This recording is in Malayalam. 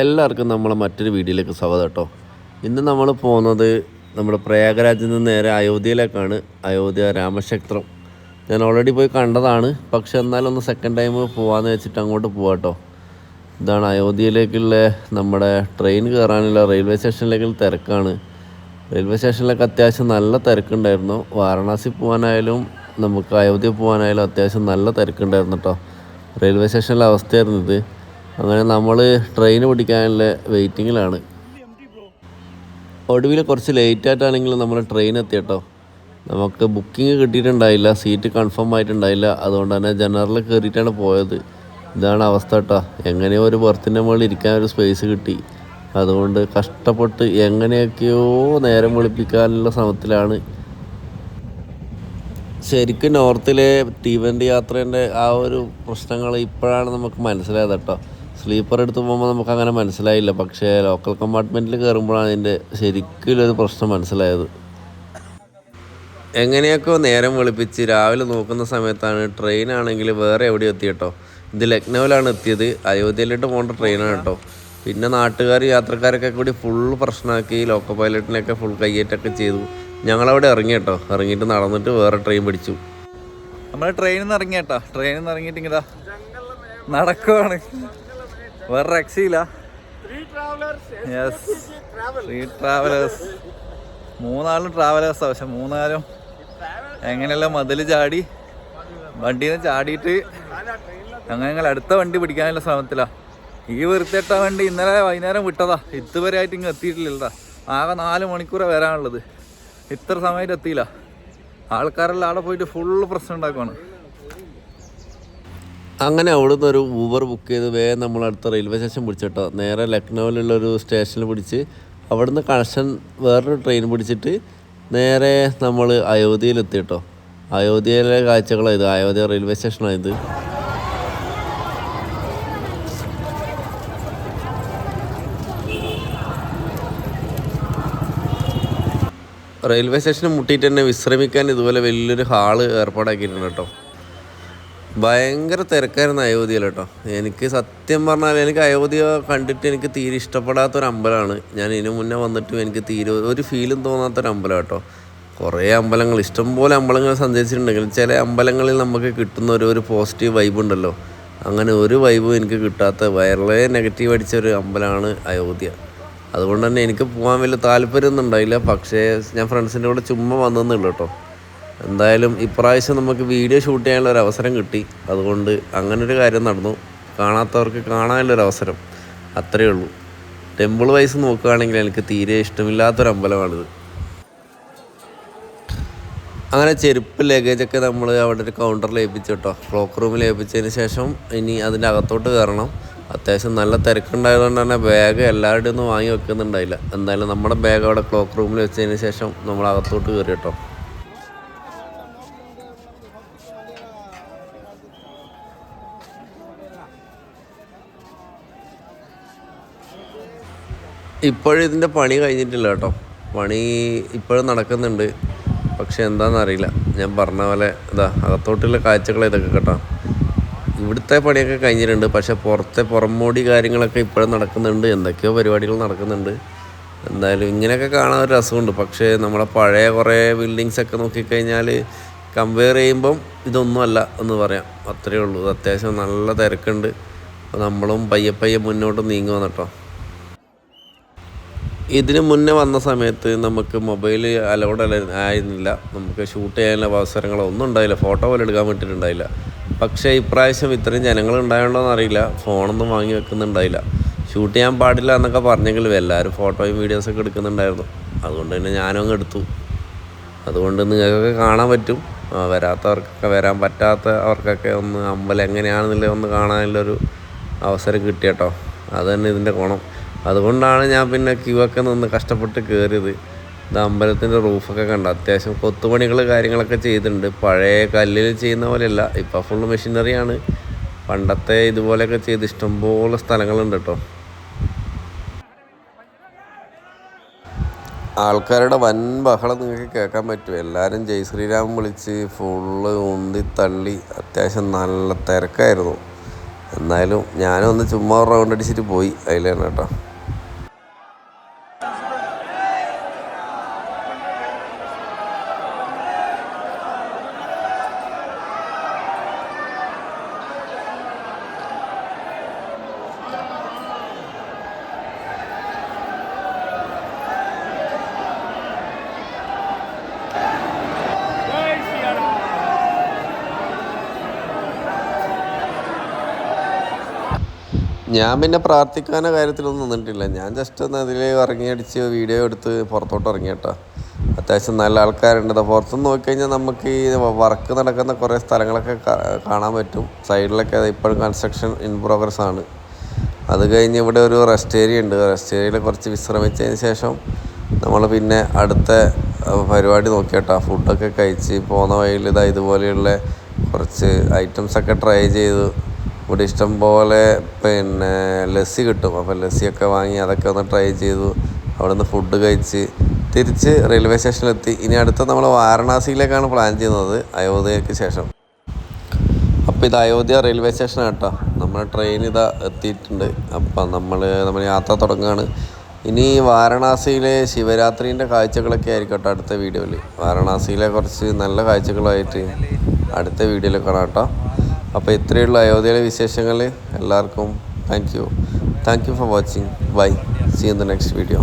എല്ലാവർക്കും നമ്മളെ മറ്റൊരു വീഡിയോയിലേക്ക് സ്വാഗതം കേട്ടോ. ഇന്ന് നമ്മൾ പോകുന്നത് നമ്മുടെ പ്രയാഗരാജിൽ നിന്ന് നേരെ അയോധ്യയിലേക്കാണ്. അയോധ്യ രാമക്ഷേത്രം. ഞാൻ ഓൾറെഡി പോയി കണ്ടതാണ്. പക്ഷെ എന്നാലും ഒന്ന് സെക്കൻഡ് ടൈം പോകാമെന്ന് വെച്ചിട്ട് അങ്ങോട്ട് പോവാം കേട്ടോ. ഇതാണ് അയോധ്യയിലേക്കുള്ള നമ്മുടെ ട്രെയിൻ കയറാനുള്ള റെയിൽവേ സ്റ്റേഷനിലേക്കുള്ള തിരക്കാണ്. റെയിൽവേ സ്റ്റേഷനിലൊക്കെ അത്യാവശ്യം നല്ല തിരക്കുണ്ടായിരുന്നു. വാരണാസി പോകാനായാലും നമുക്ക് അയോധ്യ പോകാനായാലും അത്യാവശ്യം നല്ല തിരക്കുണ്ടായിരുന്നു കേട്ടോ. റെയിൽവേ സ്റ്റേഷനിലെ അവസ്ഥയായിരുന്നു ഇത്. അങ്ങനെ നമ്മൾ ട്രെയിൻ പിടിക്കാനുള്ള വെയിറ്റിങ്ങിലാണ് ഒടുവിൽ കുറച്ച് ലേറ്റ് ആയിട്ടാണെങ്കിലും നമ്മൾ ട്രെയിൻ എത്തി കേട്ടോ. നമുക്ക് ബുക്കിംഗ് കിട്ടിയിട്ടുണ്ടായില്ല സീറ്റ് കൺഫേം ആയിട്ടുണ്ടായില്ല. അതുകൊണ്ട് തന്നെ ജനറൽ കയറിയിട്ടാണ് പോയത്. ഇതാണ് അവസ്ഥ കേട്ടോ. എങ്ങനെയോ ഒരു ബർത്തിന്റെ മുകളിൽ ഇരിക്കാൻ ഒരു സ്പേസ് കിട്ടി. അതുകൊണ്ട് കഷ്ടപ്പെട്ട് എങ്ങനെയൊക്കെയോ നേരം വെളുപ്പിക്കാനുള്ള ശ്രമത്തിലാണ്. ശരിക്കും നോർത്തിലെ തീവണ്ടി യാത്രേന്റെ ആ ഒരു പ്രശ്നങ്ങൾ ഇപ്പോഴാണ് നമുക്ക് മനസ്സിലായത് കേട്ടോ. സ്ലീപ്പർ എടുത്ത് പോകുമ്പോൾ നമുക്ക് അങ്ങനെ മനസ്സിലായില്ല. പക്ഷേ ലോക്കൽ കമ്പാർട്ട്മെന്റിൽ കയറുമ്പോഴാണ് അതിന്റെ ശരിക്കും ഒരു പ്രശ്നം മനസ്സിലായത്. എങ്ങനെയൊക്കെ നേരം വെളുപ്പിച്ച് രാവിലെ നോക്കുന്ന സമയത്താണ് ട്രെയിൻ ആണെങ്കിൽ വേറെ എവിടെ എത്തി കേട്ടോ ഇത് ലക്നൗവിലാണ് എത്തിയത്. അയോധ്യയിലോട്ട് പോകേണ്ട ട്രെയിനാണ് കേട്ടോ. പിന്നെ നാട്ടുകാർ യാത്രക്കാരൊക്കെ കൂടി ഫുൾ പ്രശ്നമാക്കി ലോക്കൽ പൈലറ്റിനെയൊക്കെ ഫുൾ കയ്യേറ്റൊക്കെ ചെയ്തു. ഞങ്ങളവിടെ ഇറങ്ങി കേട്ടോ. ഇറങ്ങിയിട്ട് നടന്നിട്ട് വേറെ ട്രെയിൻ പിടിച്ചു. നമ്മൾ ട്രെയിനിൽ നിന്ന് ഇറങ്ങിയട്ടാ ട്രെയിനിൽ നിന്ന് ഇറങ്ങിയിട്ട് ഇങ്ങതാ നടക്കുവാണ്. വേറെ രക്ഷയില്ല. യെസ് ത്രീ ട്രാവലേഴ്സ് മൂന്നാളും ട്രാവലേഴ്സാ പക്ഷെ മൂന്നാലും എങ്ങനെയെല്ലാം മതിൽ ചാടി വണ്ടിയിൽ നിന്ന് ചാടിയിട്ട് അങ്ങനെ ഞങ്ങൾ അടുത്ത വണ്ടി പിടിക്കാനുള്ള ശ്രമത്തിലാ. ഈ വൃത്തിയിട്ട വണ്ടി ഇന്നലെ വൈകുന്നേരം വിട്ടതാ. ഇതുവരെ ആയിട്ട് ഇങ്ങ് എത്തിയിട്ടില്ലല്ലോ ആകെ നാല് മണിക്കൂറേ വരാനുള്ളത്. ഇത്ര സമയത്ത് എത്തിയില്ല. ആൾക്കാരെല്ലാം അവിടെ പോയിട്ട് ഫുള്ള് പ്രശ്നം ഉണ്ടാക്കുവാണ്. അങ്ങനെ അവിടുന്ന് ഒരു ഊബർ ബുക്ക് ചെയ്ത് വേഗം നമ്മൾ അടുത്ത റെയിൽവേ സ്റ്റേഷൻ പിടിച്ചിട്ടോ. നേരെ ലക്നൗവിലുള്ള ഒരു സ്റ്റേഷനിൽ പിടിച്ച് അവിടുന്ന് കണക്ഷൻ വേറൊരു ട്രെയിൻ പിടിച്ചിട്ട് നേരെ നമ്മൾ അയോധ്യയിലെത്തി കേട്ടോ അയോധ്യയിലെ കാഴ്ചകളാണ് ഇത്. അയോധ്യ റെയിൽവേ സ്റ്റേഷനായത് റെയിൽവേ സ്റ്റേഷന് മുട്ടിയിട്ട് തന്നെ വിശ്രമിക്കാൻ ഇതുപോലെ വലിയൊരു ഹാൾ ഏർപ്പാടാക്കിയിട്ടുണ്ട് കേട്ടോ. ഭയങ്കര തിരക്കായിരുന്നു അയോധ്യയിൽ കേട്ടോ. എനിക്ക് സത്യം പറഞ്ഞാൽ എനിക്ക് അയോധ്യ കണ്ടിട്ട് എനിക്ക് തീരെ ഇഷ്ടപ്പെടാത്ത ഒരു അമ്പലമാണ്. ഞാൻ ഇതിനു മുന്നേ വന്നിട്ടും എനിക്ക് തീരെ ഒരു ഫീലും തോന്നാത്ത ഒരു അമ്പലം കേട്ടോ. കുറേ അമ്പലങ്ങൾ ഇഷ്ടംപോലെ അമ്പലങ്ങൾ സഞ്ചരിച്ചിട്ടുണ്ടെങ്കിലും ചില അമ്പലങ്ങളിൽ നമുക്ക് കിട്ടുന്ന ഒരു ഒരു പോസിറ്റീവ് വൈബ് ഉണ്ടല്ലോ. അങ്ങനെ ഒരു വൈബും എനിക്ക് കിട്ടാത്ത വളരെ നെഗറ്റീവ് അടിച്ച ഒരു അമ്പലമാണ് അയോധ്യ. അതുകൊണ്ട് തന്നെ എനിക്ക് പോകാൻ വലിയ താല്പര്യമൊന്നും ഉണ്ടായില്ല. പക്ഷേ ഞാൻ ഫ്രണ്ട്സിന്റെ കൂടെ ചുമ്മാ വന്നതെന്നുള്ളൂ കേട്ടോ. എന്തായാലും ഇപ്രാവശ്യം നമുക്ക് വീഡിയോ ഷൂട്ട് ചെയ്യാനുള്ള ഒരു അവസരം കിട്ടി. അതുകൊണ്ട് അങ്ങനൊരു കാര്യം നടന്നു. കാണാത്തവർക്ക് കാണാനുള്ളൊരു അവസരം. അത്രയേ ഉള്ളൂ. ടെമ്പിൾ വൈസ് നോക്കുകയാണെങ്കിൽ എനിക്ക് തീരെ ഇഷ്ടമില്ലാത്തൊരു അമ്പലമാണിത്. അങ്ങനെ ചെരുപ്പ് ലഗേജൊക്കെ നമ്മൾ അവിടെ ഒരു കൗണ്ടറിൽ ഏൽപ്പിച്ചു കേട്ടോ. ക്ലോക്ക് റൂമിൽ ഏൽപ്പിച്ചതിന് ശേഷം ഇനി അതിന്റെ അകത്തോട്ട് കയറണം. അത്യാവശ്യം നല്ല തിരക്കുണ്ടായതുകൊണ്ട് തന്നെ ബാഗ് എല്ലാവരുടെയും ഒന്നും വാങ്ങി വെക്കുന്നുണ്ടായില്ല. എന്തായാലും നമ്മുടെ ബാഗ് അവിടെ ക്ലോക്ക് റൂമിൽ വെച്ചതിന് ശേഷം നമ്മൾ അകത്തോട്ട് കയറി കേട്ടോ. ഇപ്പോഴും ഇതിന്റെ പണി കഴിഞ്ഞിട്ടില്ല കേട്ടോ. പണി ഇപ്പോഴും നടക്കുന്നുണ്ട്. പക്ഷെ എന്താണെന്നറിയില്ല ഞാൻ പറഞ്ഞ പോലെ ഇതാ അകത്തോട്ടുള്ള കാഴ്ചകൾ ഇതൊക്കെ കേട്ടോ. ഇവിടുത്തെ പണിയൊക്കെ കഴിഞ്ഞിട്ടുണ്ട്. പക്ഷെ പുറത്തെ പുറമോടി കാര്യങ്ങളൊക്കെ ഇപ്പോഴും നടക്കുന്നുണ്ട്. എന്തൊക്കെയോ പരിപാടികൾ നടക്കുന്നുണ്ട്. എന്തായാലും ഇങ്ങനെയൊക്കെ കാണാൻ ഒരു രസമുണ്ട്. പക്ഷേ നമ്മളെ പഴയ കുറേ ബിൽഡിങ്സ് ഒക്കെ നോക്കിക്കഴിഞ്ഞാൽ കമ്പയർ ചെയ്യുമ്പം ഇതൊന്നുമല്ല എന്ന് പറയാം. അത്രയേ ഉള്ളൂ. അത്യാവശ്യം നല്ല തിരക്കുണ്ട്. അപ്പോൾ നമ്മളും പയ്യെ പയ്യെ മുന്നോട്ട് നീങ്ങുവാണ് കേട്ടോ. ഇതിന് മുന്നേ വന്ന സമയത്ത് നമുക്ക് മൊബൈൽ അലൗഡ് ആയിരുന്നില്ല. നമുക്ക് ഷൂട്ട് ചെയ്യാനുള്ള അവസരങ്ങളൊന്നും ഉണ്ടായില്ല. ഫോട്ടോ പോലും എടുക്കാൻ പറ്റിയിട്ടുണ്ടായില്ല. പക്ഷേ ഇപ്രാവശ്യം ഇത്രയും ജനങ്ങൾ ഉണ്ടായോണ്ടോന്ന് അറിയില്ല. ഫോണൊന്നും വാങ്ങി വെക്കുന്നുണ്ടായില്ല. ഷൂട്ട് ചെയ്യാൻ പാടില്ല എന്നൊക്കെ പറഞ്ഞെങ്കിലും എല്ലാവരും ഫോട്ടോയും വീഡിയോസൊക്കെ എടുക്കുന്നുണ്ടായിരുന്നു. അതുകൊണ്ട് തന്നെ ഞാനും അങ്ങ് എടുത്തു. അതുകൊണ്ട് നിങ്ങൾക്കൊക്കെ കാണാൻ പറ്റും. വരാത്തവർക്കൊക്കെ വരാൻ പറ്റാത്ത അവർക്കൊക്കെ ഒന്ന് അമ്പലം എങ്ങനെയാണെന്നുള്ളത് ഒന്ന് കാണാനുള്ളൊരു അവസരം കിട്ടിയട്ടോ. അത് തന്നെ ഇതിന്റെ ഗുണം. അതുകൊണ്ടാണ് ഞാൻ പിന്നെ ക്യൂ ഒക്കെ നിന്ന് കഷ്ടപ്പെട്ട് കയറിയത് ഇത് അമ്പലത്തിന്റെ റൂഫൊക്കെ കണ്ട? അത്യാവശ്യം കൊത്തുപണികൾ കാര്യങ്ങളൊക്കെ ചെയ്തിട്ടുണ്ട്. പഴയ കല്ലിൽ ചെയ്യുന്ന പോലെയല്ല. ഇപ്പോൾ ഫുള്ള് മെഷീനറിയാണ് പണ്ടത്തെ ഇതുപോലെയൊക്കെ ചെയ്ത് ഇഷ്ടംപോലെ സ്ഥലങ്ങളുണ്ട് കേട്ടോ ആൾക്കാരുടെ വൻ ബഹളം നിങ്ങൾക്ക് കേൾക്കാൻ പറ്റും. എല്ലാവരും ജയ് ശ്രീരാം വിളിച്ച് ഫുള്ള് ഉന്തി തള്ളി അത്യാവശ്യം നല്ല തിരക്കായിരുന്നു. എന്നാലും ഞാനും ഒന്ന് ചുമ്മാ റൗണ്ട് അടിച്ചിട്ട് പോയി. അതിലാണ് കേട്ടോ ഞാൻ പിന്നെ പ്രാർത്ഥിക്കാനോ കാര്യത്തിലൊന്നും നിന്നിട്ടില്ല. ഞാൻ ജസ്റ്റ് ഒന്ന് അതിൽ ഇറങ്ങിയടിച്ച് വീഡിയോ എടുത്ത് പുറത്തോട്ട് ഇറങ്ങിയിട്ടാ അത്യാവശ്യം നല്ല ആൾക്കാരുണ്ട്. പുറത്തുനിന്ന് നോക്കിക്കഴിഞ്ഞാൽ നമുക്ക് ഈ വർക്ക് നടക്കുന്ന കുറേ സ്ഥലങ്ങളൊക്കെ കാണാൻ പറ്റും. സൈഡിലൊക്കെ ഇപ്പോഴും കൺസ്ട്രക്ഷൻ ഇൻ പ്രോഗ്രസ് ആണ്. അത് കഴിഞ്ഞ് ഇവിടെ ഒരു റെസ്റ്റ് ഏരിയ ഉണ്ട്. റെസ്റ്റ് ഏരിയയിൽ കുറച്ച് വിശ്രമിച്ചതിന് ശേഷം നമ്മൾ പിന്നെ അടുത്ത പരിപാടി നോക്കിയിട്ടാ ഫുഡൊക്കെ കഴിച്ച് പോകുന്ന വഴിയിൽ ഇതാ ഇതുപോലെയുള്ള കുറച്ച് ഐറ്റംസൊക്കെ ട്രൈ ചെയ്തു ഇവിടെ ഇഷ്ടം പോലെ പിന്നെ ലസ്സി കിട്ടും. അപ്പോൾ ലസ്സിയൊക്കെ വാങ്ങി അതൊക്കെ ഒന്ന് ട്രൈ ചെയ്തു. അവിടെ നിന്ന് ഫുഡ് കഴിച്ച് തിരിച്ച് റെയിൽവേ സ്റ്റേഷനിലെത്തി. ഇനി അടുത്ത നമ്മൾ വാരണാസിയിലേക്കാണ് പ്ലാൻ ചെയ്യുന്നത്. അയോധ്യയ്ക്ക് ശേഷം. അപ്പോൾ ഇത് അയോധ്യ റെയിൽവേ സ്റ്റേഷനാണ് കേട്ടോ. നമ്മുടെ ട്രെയിൻ ഇതാ എത്തിയിട്ടുണ്ട്. അപ്പം നമ്മൾ നമ്മൾ യാത്ര തുടങ്ങുകയാണ്. ഇനി വാരണാസിയിലെ ശിവരാത്രീന്റെ കാഴ്ചകളൊക്കെ ആയിരിക്കും കേട്ടോ അടുത്ത വീഡിയോയിൽ. വാരണാസിയിലെ കുറച്ച് നല്ല കാഴ്ചകളായിട്ട് അടുത്ത വീഡിയോയിൽ കാണാം കേട്ടോ. അപ്പോൾ ഇത്രയുള്ള അയോധ്യയിലെ വിശേഷങ്ങൾ. എല്ലാവർക്കും thank you thank you for watching bye see in the next video